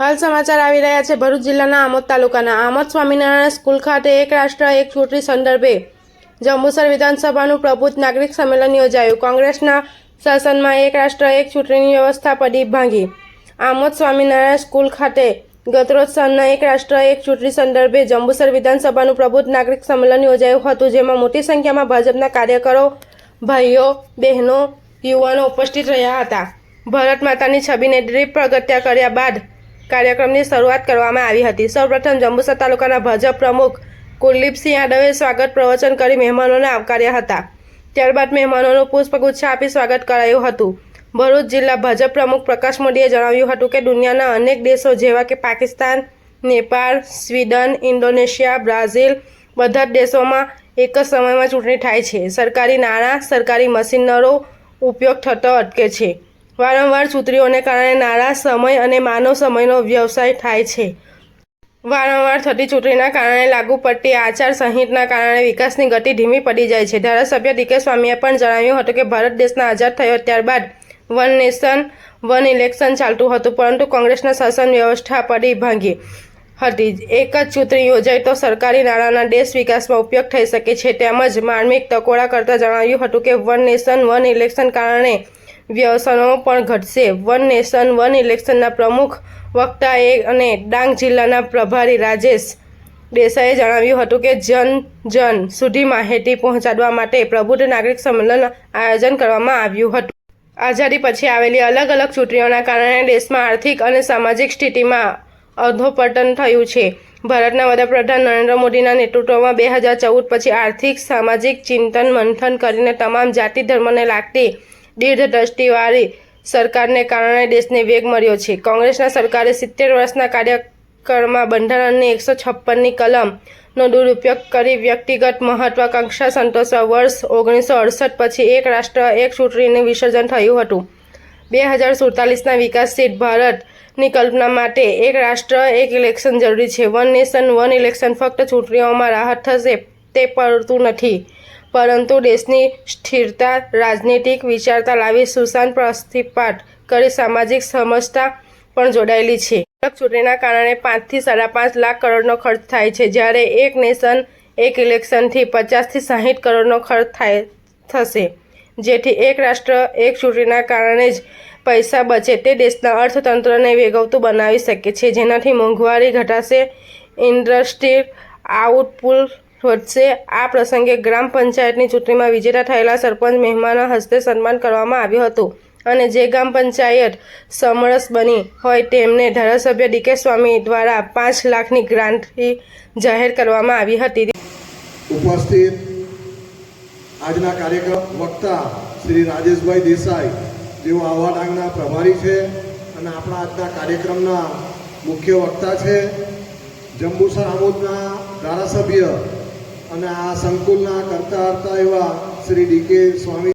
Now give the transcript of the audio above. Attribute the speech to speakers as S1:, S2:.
S1: હાલ સમાચાર આવી રહ્યા છે. ભરૂચ જિલ્લાના આમોદ તાલુકાના આમોદ સ્વામિનારાયણ સ્કૂલ ખાતે એક રાષ્ટ્ર, એક ચૂંટણી સંદર્ભે જંબુસર વિધાનસભાનું પ્રબુદ્ધ નાગરિક સંમેલન યોજાયું. કોંગ્રેસના શાસનમાં એક રાષ્ટ્ર, એક ચૂંટણીની વ્યવસ્થા પડી ભાંગી. આમોદ સ્વામિનારાયણ સ્કૂલ ખાતે ગતરોજ સાંજના એક રાષ્ટ્ર, એક ચૂંટણી સંદર્ભે જંબુસર વિધાનસભાનું પ્રબુદ્ધ નાગરિક સંમેલન યોજાયું હતું, જેમાં મોટી સંખ્યામાં ભાજપના કાર્યકરો, ભાઈઓ, બહેનો, યુવાનો ઉપસ્થિત રહ્યા હતા. ભારત માતાની છબીને દીપ પ્રગત્યા કર્યા બાદ કાર્યક્રમની શરૂઆત કરવામાં આવી હતી. સૌપ્રથમ જંબુસર તાલુકાના ભાજપ પ્રમુખ કુલદીપસિંહ યાદવે સ્વાગત પ્રવચન કરી મહેમાનોને આવકાર્યા હતા. ત્યારબાદ મહેમાનોનું પુષ્પગુચ્છ આપી સ્વાગત કરાયું હતું. ભરૂચ જિલ્લા ભાજપ પ્રમુખ પ્રકાશ મોદીએ જણાવ્યું હતું કે, દુનિયાના અનેક દેશો જેવા કે Pakistan, Nepal, Sweden, Indonesia, Brazil બધા જ દેશોમાં એક જ સમયમાં ચૂંટણી થાય છે. સરકારી નાણાં, સરકારી મશીનરો ઉપયોગ થતો અટકે છે. વારંવાર ચૂંટણીઓને કારણે નાણાં સમય અને માનવ સમયનો વ્યવસાય થાય છે. વારંવાર થતી ચૂંટણીના કારણે લાગુ પડતી આચાર સંહિતના કારણે વિકાસની ગતિ ધીમી પડી જાય છે. ધારાસભ્ય ડીકે સ્વામીએ પણ જણાવ્યું હતું કે ભારત દેશના આઝાદ થયો ત્યારબાદ વન નેશન, વન ઇલેક્શન ચાલતું હતું, પરંતુ કોંગ્રેસના શાસન વ્યવસ્થા પડી ભાંગી હતી. એક જ ચૂંટણી યોજાય તો સરકારી નાણાંના દેશ વિકાસમાં ઉપયોગ થઈ શકે છે. તેમજ માર્મિક તકોડા કરતાં જણાવ્યું હતું કે વન નેશન, વન ઇલેક્શન કારણે વ્યસનો પણ ઘટશે. વન નેશન, વન ઇલેક્શનના પ્રમુખ વક્તાએ અને ડાંગ જિલ્લાના પ્રભારી રાજેશ દેસાઈએ જણાવ્યું હતું કે જન જન સુધી માહિતી પહોંચાડવા માટે પ્રબુદ્ધ નાગરિક સંમેલન આયોજન કરવામાં આવ્યું હતું. આઝાદી પછી આવેલી અલગ અલગ ચૂંટણીઓના કારણે દેશમાં આર્થિક અને સામાજિક સ્થિતિમાં અધોપતન થયું છે. ભારતના વડાપ્રધાન નરેન્દ્ર મોદીના નેતૃત્વમાં બે હજાર ચૌદ પછી આર્થિક, સામાજિક ચિંતન મંથન કરીને તમામ જાતિ ધર્મને લાગતી દીર્ઘદ્રષ્ટિવાળી સરકારને કારણે દેશને વેગ મળ્યો છે. કોંગ્રેસના સરકારે સિત્તેર વર્ષના કાર્યકાળમાં બંધારણની એકસો છપ્પનની કલમનો દુરુપયોગ કરી વ્યક્તિગત મહત્વાકાંક્ષા સંતોષવા વર્ષ ઓગણીસો અડસઠ પછી એક રાષ્ટ્ર, એક ચૂંટણીનું વિસર્જન થયું હતું. બે હજાર સુડતાલીસના વિકાસશીલ ભારતની કલ્પના માટે એક રાષ્ટ્ર, એક ઇલેક્શન જરૂરી છે. વન નેશન, વન ઇલેક્શન ફક્ત ચૂંટણીઓમાં રાહત થશે તે પડતું નથી. પરંતુ દેશની સ્થિરતા, રાજનીતિક વિચારતા લાવી સુશાંત પ્રસ્થિપાટ કરી સામાજિક સમજતા પણ જોડાયેલી છે. ચૂંટણીના કારણે પાંચથી સાડા પાંચ લાખ કરોડનો ખર્ચ થાય છે. જ્યારે એક નેશન એક ઇલેક્શનથી પચાસથી સાહીઠ કરોડનો ખર્ચ થાય, થશે. જેથી એક રાષ્ટ્ર એક ચૂંટણીના કારણે જ પૈસા બચે તે દેશના અર્થતંત્રને વેગવતું બનાવી શકે છે. જેનાથી મોંઘવારી ઘટાશે ઇન્ડસ્ટ્રી આઉટપુટ વધશે આ પ્રસંગે ગ્રામ પંચાયતની ચૂંટણીમાં વિજેતા થયેલા સરપંચ મહેમાનો હસ્તે સન્માન કરવામાં આવ્યું હતું. અને જે ગ્રામ પંચાયત સમરસ બની હોય તેમને ધારાસભ્ય ડીકે સ્વામી દ્વારા પાંચ લાખની ગ્રાન્ટથી જાહેર કરવામાં આવી હતી.
S2: ઉપસ્થિત આજના કાર્યક્રમ વક્તા શ્રી રાજેશભાઈ દેસાઈ, જેઓ આવા ડાંગના પ્રભારી છે અને આપણા આજના કાર્યક્રમના મુખ્ય વક્તા છે, જંબુસર આમોદના ધારાસભ્ય અને આ સંકુલના કરતા હરતા એવા શ્રી ડીકે સ્વામી